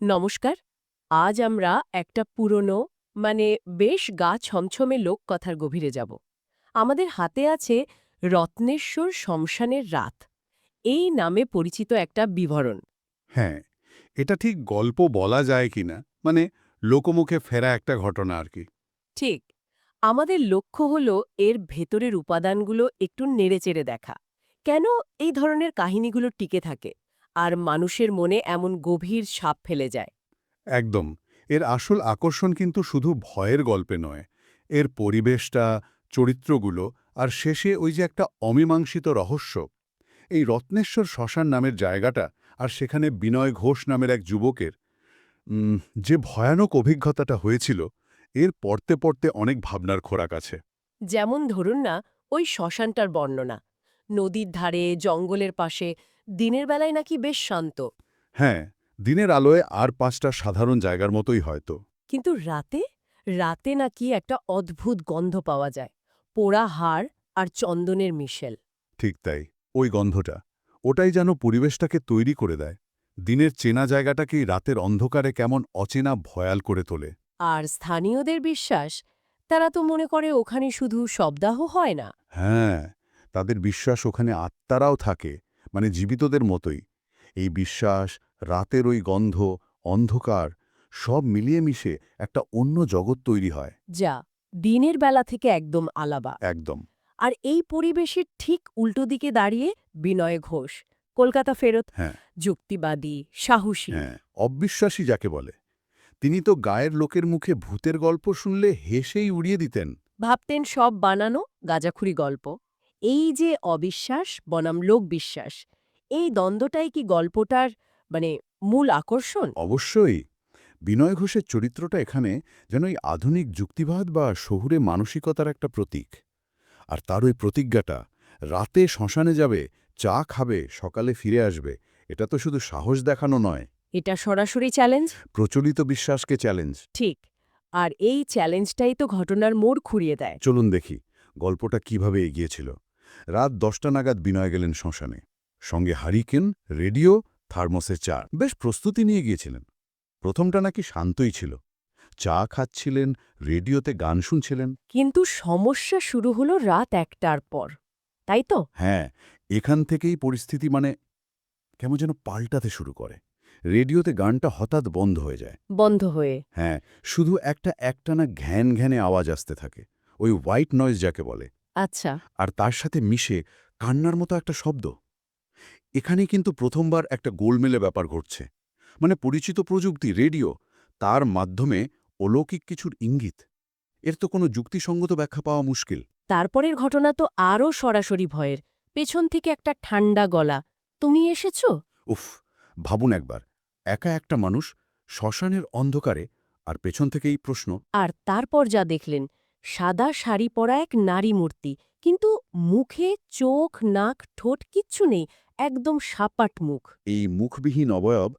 নমস্কার আজ আমরা একটা পুরনো মানে বেশ গা ছমছমে লোককথার গভীরে যাব। আমাদের হাতে আছে রত্নেশ্বর শমশানের রাত। এই নামে পরিচিত একটা বিবরণ। হ্যাঁ এটা ঠিক গল্প বলা যায় কিনা মানে লোকমুখে ফেরা একটা ঘটনা আর কি। ঠিক আমাদের লক্ষ্য হল এর ভেতরের উপাদানগুলো একটু নেড়েচেড়ে দেখা। কেন এই ধরনের কাহিনীগুলো টিকে থাকে? আর মানুষের মনে এমন গভীর ছাপ ফেলে যায়। একদম। এর আসল আকর্ষণ কিন্তু শুধু ভয়ের গল্পে নয়। এর পরিবেশটা চরিত্রগুলো আর শেষে ওই যে একটা অমীমাংসিত রহস্য। এই রত্নেশ্বর শ্মশান নামের জায়গাটা আর সেখানে বিনয় ঘোষ নামের এক যুবকের যে ভয়ানক অভিজ্ঞতাটা হয়েছিল এর পড়তে পড়তে অনেক ভাবনার খোরাক আছে। যেমন ধরুন না ওই শ্মশানটার বর্ণনা। নদীর ধারে জঙ্গলের পাশে দিনের বেলায় নাকি বেশ শান্ত? হ্যাঁ দিনের আলোয় আর পাঁচটা সাধারণ জায়গার মতোই হয়তো। কিন্তু রাতে? রাতে নাকি একটা অদ্ভুত গন্ধ পাওয়া যায় পোড়া হাড় আর চন্দনের মিশেল। ঠিক তাই ওই গন্ধটা। ওটাই যেন পরিবেশটাকে তৈরি করে দেয়। দিনের চেনা জায়গাটাকেই রাতের অন্ধকারে কেমন অচেনা ভয়াল করে তোলে। আর স্থানীয়দের বিশ্বাস তারা তো মনে করে ওখানে শুধু শবদাহ হয় না। হ্যাঁ তাদের বিশ্বাস ওখানে আত্মারাও থাকে। মানে জীবিতদের মতোই। এই বিশ্বাস রাতের ওই গন্ধ অন্ধকার সব মিলিয়ে মিশে একটা অন্য জগৎ তৈরি হয়। যা দিনের বেলা থেকে একদম আলাবা একদম। আর এই পরিবেশের ঠিক উল্টো দিকে দাঁড়িয়ে বিনয় ঘোষ কলকাতা ফেরত হ্যাঁ। যুক্তিবাদী সাহসী। হ্যাঁ অবিশ্বাসী যাকে বলে। তিনি তো গায়ের লোকের মুখে ভূতের গল্প শুনলে হেসেই উড়িয়ে দিতেন। ভাবতেন সব বানানো গাজাখুরি গল্প। এই যে অবিশ্বাস বনাম লোকবিশ্বাস এই দ্বন্দ্বটাই কি গল্পটার মানে মূল আকর্ষণ? অবশ্যই। বিনয় ঘোষের চরিত্রটা এখানে যেন এই আধুনিক যুক্তিবাদ বা শহুরে মানসিকতার একটা প্রতীক। আর তার ওই প্রতিজ্ঞাটা রাতে শ্মশানে যাবে চা খাবে সকালে ফিরে আসবে এটা তো শুধু সাহস দেখানো নয়। এটা সরাসরি চ্যালেঞ্জ? প্রচলিত বিশ্বাসকে চ্যালেঞ্জ। ঠিক আর এই চ্যালেঞ্জটাই তো ঘটনার মোড় খুঁড়িয়ে দেয়। চলুন দেখি গল্পটা কীভাবে এগিয়েছিল। রাত দশটা নাগাদ বিনয় গেলেন শ্মশানে। সঙ্গে হারিকেন রেডিও থার্মোসের চা বেশ প্রস্তুতি নিয়ে গিয়েছিলেন। প্রথমটা নাকি শান্তই ছিল। চা খাচ্ছিলেন রেডিওতে গান শুনছিলেন। কিন্তু সমস্যা শুরু হলো রাত একটার পর তাই তো? হ্যাঁ এখান থেকেই পরিস্থিতি মানে কেমন যেন পাল্টাতে শুরু করে। রেডিওতে গানটা হঠাৎ বন্ধ হয়ে যায়। বন্ধ হয়ে। হ্যাঁ শুধু একটা একটানা ঘ্যান ঘ্যানে আওয়াজ আসতে থাকে। ওই হোয়াইট নয়েজ যাকে বলে। আচ্ছা। আর তার সাথে মিশে কান্নার মতো একটা শব্দ। এখানে কিন্তু প্রথমবার একটা গোলমেলে ব্যাপার ঘটছে। মানে পরিচিত প্রযুক্তি রেডিও তার মাধ্যমে অলৌকিক কিছুর ইঙ্গিত। এর তো কোনো যুক্তিসঙ্গত ব্যাখ্যা পাওয়া মুশকিল। তারপরের ঘটনা তো আরও সরাসরি ভয়ের। পেছন থেকে একটা ঠান্ডা গলা। তুমি এসেছ? উফ ভাবুন একবার। একা একটা মানুষ শ্মশানের অন্ধকারে আর পেছন থেকে এই প্রশ্ন। আর তারপর যা দেখলেন? সাদা শাড়ি পরা এক নারী মূর্তি কিন্তু মুখে চোখ নাক ঠোঁট কিচ্ছু নেই একদম সাপাট মুখ। এই মুখবিহীন অবয়ব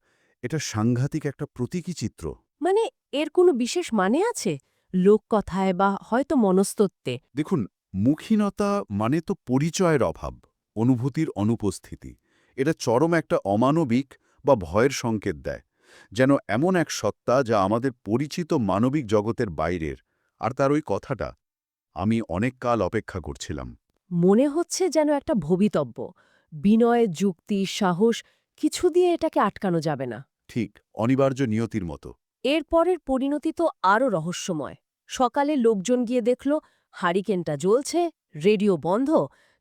এটা সাংঘাতিক একটা প্রতীকী চিত্র। মানে এর কোনো বিশেষ মানে আছে? লোককথায় বা হয়তো মনস্তত্ত্বে। দেখুন মুখীনতা মানে তো পরিচয়ের অভাব অনুভূতির অনুপস্থিতি। এটা চরম একটা অমানবিক বা ভয়ের সংকেত দেয় যেন এমন এক সত্তা যা আমাদের পরিচিত মানবিক জগতের বাইরের আর তার ওই কথাটা আমি অনেক কাল অপেক্ষা করছিলাম। মনে হচ্ছে যেন একটা ভবিতব্য। বিনয় যুক্তি সাহস কিছু দিয়ে এটাকে আটকানো যাবে না। ঠিক অনিবার্য নিয়তির মতো। এরপরের পরিণতি তো আরও রহস্যময়। সকালে লোকজন গিয়ে দেখল হারিকেনটা জ্বলছে রেডিও বন্ধ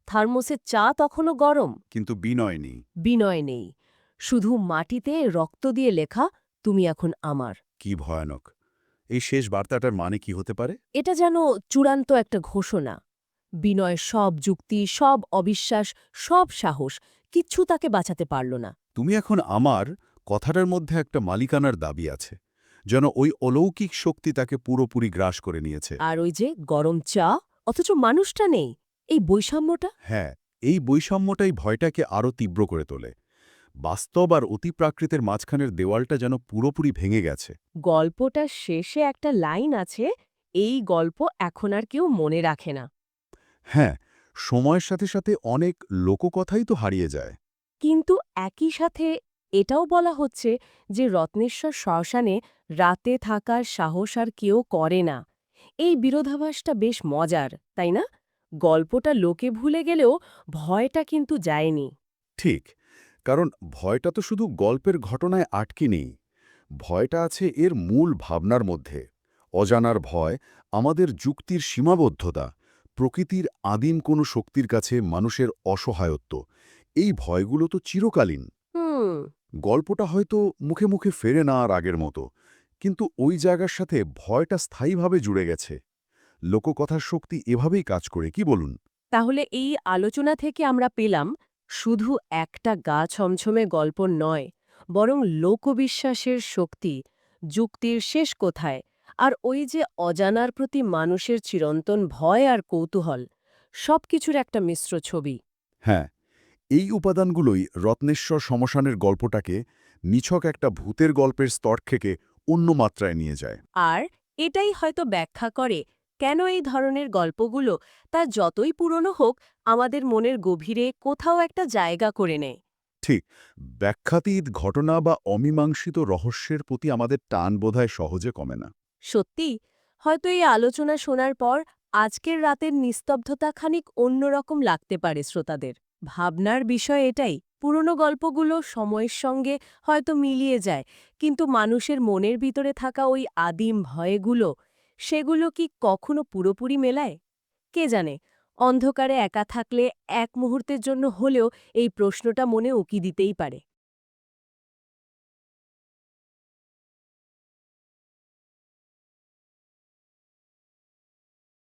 থার্মোসের চা তখনও গরম। কিন্তু বিনয় নেই। বিনয় নেই। শুধু মাটিতে রক্ত দিয়ে লেখা তুমি এখন আমার। কি ভয়ানক। এই শেষ বার্তাটার মানে কি হতে পারে? এটা যেন চূড়ান্ত একটা ঘোষণা। বিনয় সব যুক্তি সব অবিশ্বাস সব সাহস কিচ্ছু তাকে বাঁচাতে পারল না। তুমি এখন আমার কথাটার মধ্যে একটা মালিকানার দাবি আছে যেন ওই অলৌকিক শক্তি তাকে পুরোপুরি গ্রাস করে নিয়েছে। আর ওই যে গরম চা? অথচ মানুষটা নেই। এই বৈষম্যটা? হ্যাঁ এই বৈষম্যটাই ভয়টাকে আরও তীব্র করে তোলে। বাস্তব আর অতিপ্রাকৃতের মাঝখানের দেওয়ালটা যেন পুরোপুরি ভেঙে গেছে। গল্পটার শেষে একটা লাইন আছে এই গল্প এখন আর কেউ মনে রাখে না। হ্যাঁ সময়ের সাথে সাথে অনেক লোককথাই তো হারিয়ে যায়। কিন্তু একই সাথে এটাও বলা হচ্ছে যে রত্নেশ্বর শ্মশানে রাতে থাকার সাহস আর কেউ করে না। এই বিরোধাভাসটা বেশ মজার তাই না? গল্পটা লোকে ভুলে গেলেও ভয়টা কিন্তু যায়নি। ঠিক কারণ ভয়টা তো শুধু গল্পের ঘটনায় আটকে নেই। ভয়টা আছে এর মূল ভাবনার মধ্যে। অজানার ভয় আমাদের যুক্তির সীমাবদ্ধতা প্রকৃতির আদিম কোনো শক্তির কাছে মানুষের অসহায়ত্ব এই ভয়গুলো তো চিরকালীন। গল্পটা হয়তো মুখে মুখে ফেরে না আর আগের মতো কিন্তু ওই জায়গার সাথে ভয়টা স্থায়ীভাবে জুড়ে গেছে। লোককথার শক্তি এভাবেই কাজ করে কি বলুন? তাহলে এই আলোচনা থেকে আমরা পেলাম শুধু একটা গা ছমছমে গল্প নয় বরং লোকবিশ্বাসের শক্তি যুক্তির শেষ কোথায় আর ওই যে অজানার প্রতি মানুষের চিরন্তন ভয় আর কৌতূহল সব কিছুর একটা মিশ্র ছবি। হ্যাঁ এই উপাদানগুলোই রত্নেশ্বর শ্মশানের গল্পটাকে নিছক একটা ভূতের গল্পের স্তর থেকে অন্য মাত্রায় নিয়ে যায়। আর এটাই হয়তো ব্যাখ্যা করে কেন এই ধরনের গল্পগুলো? তা যতই পুরনো হোক আমাদের মনের গভীরে কোথাও একটা জায়গা করে নেয়। ঠিক ব্যাখ্যাতীত ঘটনা বা অমীমাংসিত রহস্যের প্রতি আমাদের টান বোধহয় সহজে কমে না। সত্যি? হয়তো এই আলোচনা শোনার পর আজকের রাতের নিস্তব্ধতা খানিক অন্যরকম লাগতে পারে শ্রোতাদের। ভাবনার বিষয় এটাই পুরনো গল্পগুলো সময়ের সঙ্গে হয়তো মিলিয়ে যায় কিন্তু মানুষের মনের ভিতরে থাকা ওই আদিম ভয়গুলো সেগুলো কি কখনো পুরোপুরি মেলায়? কে জানে? অন্ধকারে একা থাকলে এক মুহূর্তের জন্য হলেও এই প্রশ্নটা মনে উকি দিতেই পারে।